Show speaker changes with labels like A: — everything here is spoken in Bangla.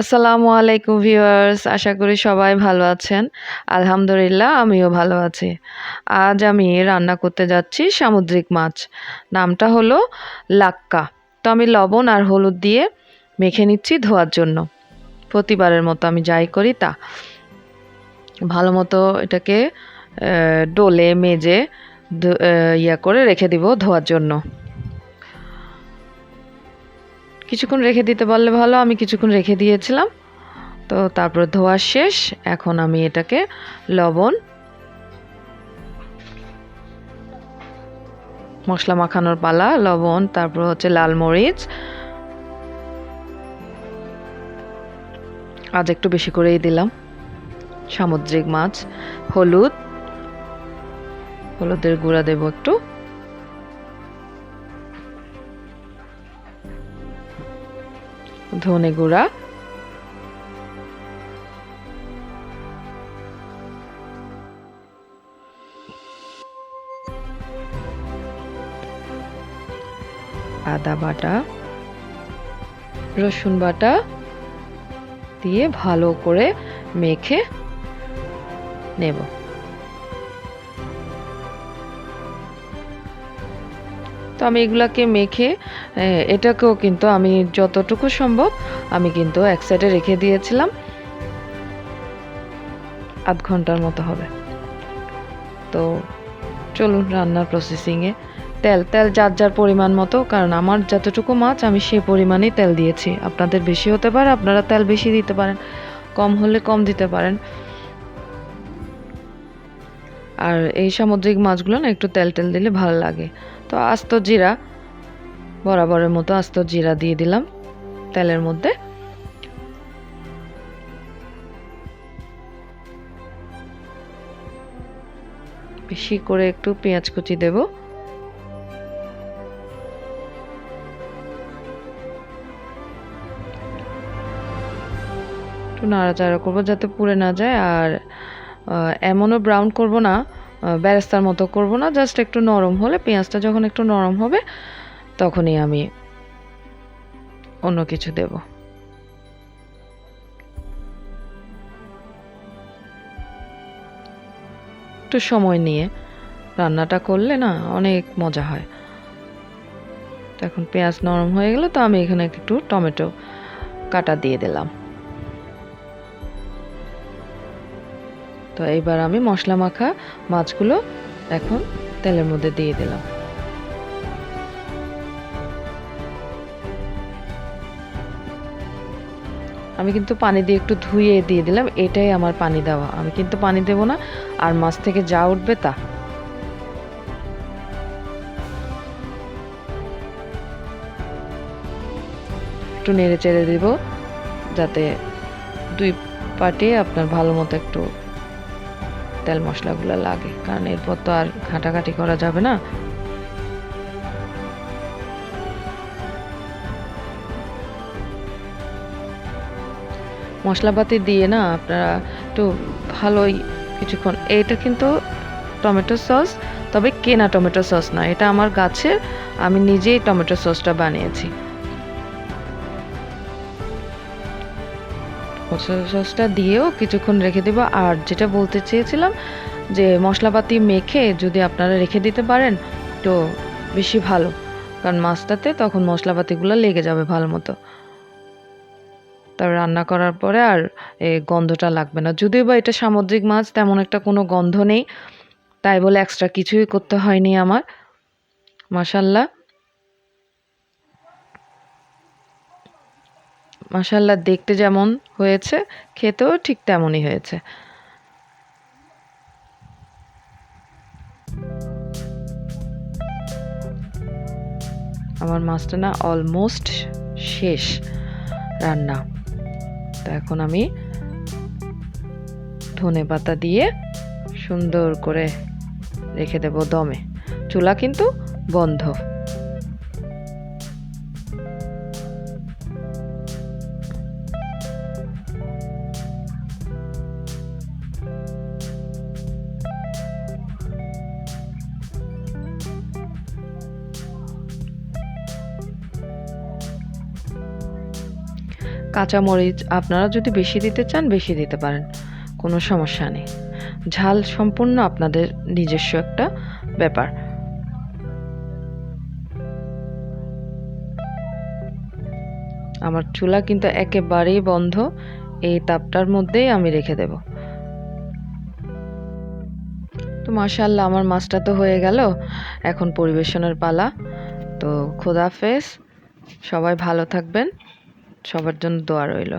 A: আসসালামু আলাইকুম ভিউয়ার্স, আশা করি সবাই ভালো আছেন। আলহামদুলিল্লাহ, আমিও ভালো আছি। আজ আমি রান্না করতে যাচ্ছি সামুদ্রিক মাছ। নামটা হলো লাক্কা। তো আমি লবণ আর হলুদ দিয়ে মেখে নিচ্ছি ধোয়ার জন্য। প্রতিবারের মতো আমি যাই করি তা। ভালো মতো এটাকে ডোলে, মেজে ইয়া করে রেখে দিব ধোয়ার জন্য। কিছুক্ষণ রেখে দিতে পারলে ভালো, আমি কিছুক্ষণ রেখে দিয়েছিলাম। তো তারপর ধোয়া শেষ, এখন আমি এটাকে লবণ, মশলা মাখানোর পালা, লবণ, তারপর হচ্ছে লাল মরিচ, আজ একটু বেশি করেই দিলাম। সামুদ্রিক মাছ, হলুদ, হলুদের গুঁড়া দেবো একটু। ধনে গুঁড়া। আদা বাটা রসুন বাটা দিয়ে ভালো করে মেখে নেব। তো আমি এগুলাকে মেখে এটাকেও কিন্তু আমি যতটুকু সম্ভব আমি কিন্তু এক সাইডে রেখে দিয়েছিলাম। আধ ঘণ্টার মতো হবে। তো চলুন রান্নার প্রসেসিংয়ে তেল তেল যার যার পরিমাণ মতো, কারণ আমার যতটুকু মাছ আমি সেই পরিমাণেই তেল দিয়েছি। আপনাদের বেশি হতে পারে, আপনারা তেল বেশি দিতে পারেন, কম হলে কম দিতে পারেন। আর এই সামুদ্রিক মাছগুলো না একটু তেল তেল দিলে ভালো লাগে। তো আস্ত জিরা, বরাবরের মতো আস্ত জিরা দিয়ে দিলাম তেলের মধ্যে। বেশি করে একটু পেঁয়াজ কুচি দেব। একটু নাড়াচাড়া করব যাতে পুড়ে না যায়। আর এমনও ব্রাউন করব না আহ, বেরেস্তার মতো করব না জাস্ট একটু নরম হলে পেঁয়াজটা যখন একটু নরম হবে তখনই আমি অন্য কিছু দেব। একটু সময় নিয়ে রান্নাটা করলে না অনেক মজা হয়। এখন পেঁয়াজ নরম হয়ে গেলে তো আমি এখানে একটু টমেটো কাটা দিয়ে দিলাম। তো এইবার আমি মশলা মাখা মাছগুলো এখন তেলের মধ্যে দিয়ে দিলাম। আমি কিন্তু পানি দিয়ে একটু ধুয়ে দিয়ে দিলাম, এটাই আমার পানি দেওয়া। আমি কিন্তু পানি দেব না, আর মাছ থেকে যা উঠবে তা। একটু নেড়ে চেড়ে দিব, যাতে দুই পাটে আপনার ভালো মতো একটু তেল মশলাগুলো লাগে, কারণ এরপর তো আর ঘাটাঘাটি করা যাবে না। মশলাপাতি দিয়ে না আপনারা একটু ভালোই কিছুক্ষণ, এইটা কিন্তু টমেটো সস, তবে কেনা টমেটো সস না এটা আমার গাছের, আমি নিজেই টমেটো সসটা বানিয়েছি। মশলা সসটা দিয়েও কিছুক্ষণ রেখে দেবো। আর যেটা বলতে চেয়েছিলাম যে মশলাপাতি মেখে যদি আপনারা রেখে দিতে পারেন, তো বেশি ভালো। কারণ মাছটাতে তখন মশলাপাতিগুলো লেগে যাবে ভালো মতো। তারপর রান্না করার পরে আর গন্ধটা লাগবে না। যদিও বা এটা সামুদ্রিক মাছ, তেমন একটা কোনো গন্ধ নেই। তাই বলে এক্সট্রা কিছুই করতে হয়নি আমার। মাসাল্লাহ মাসাল্লাহ দেখতে যেমন হয়েছে, খেতেও ঠিক তেমনই হয়েছে। আমার মাছটা না অলমোস্ট শেষ রান্না। তো এখন আমি ধনে পাতা দিয়ে সুন্দর করে রেখে দেব দমে। চুলা কিন্তু বন্ধ। কাঁচামরিচ আপনারা যদি বেশি দিতে চান, বেশি দিতে পারেন। কোনো সমস্যা নেই। ঝাল সম্পূর্ণ আপনাদের নিজস্ব একটা ব্যাপার। আমার চুলা কিন্তু একেবারেই বন্ধ। এই তাপটার মধ্যেই আমি রেখে দেব। তো মাশাল্লাহ আমার মাছটা তো হয়ে গেল। এখন পরিবেশনের পালা। তো খোদাফেজ সবাই ভালো থাকবেন। সবার জন্য দোয়া রইল।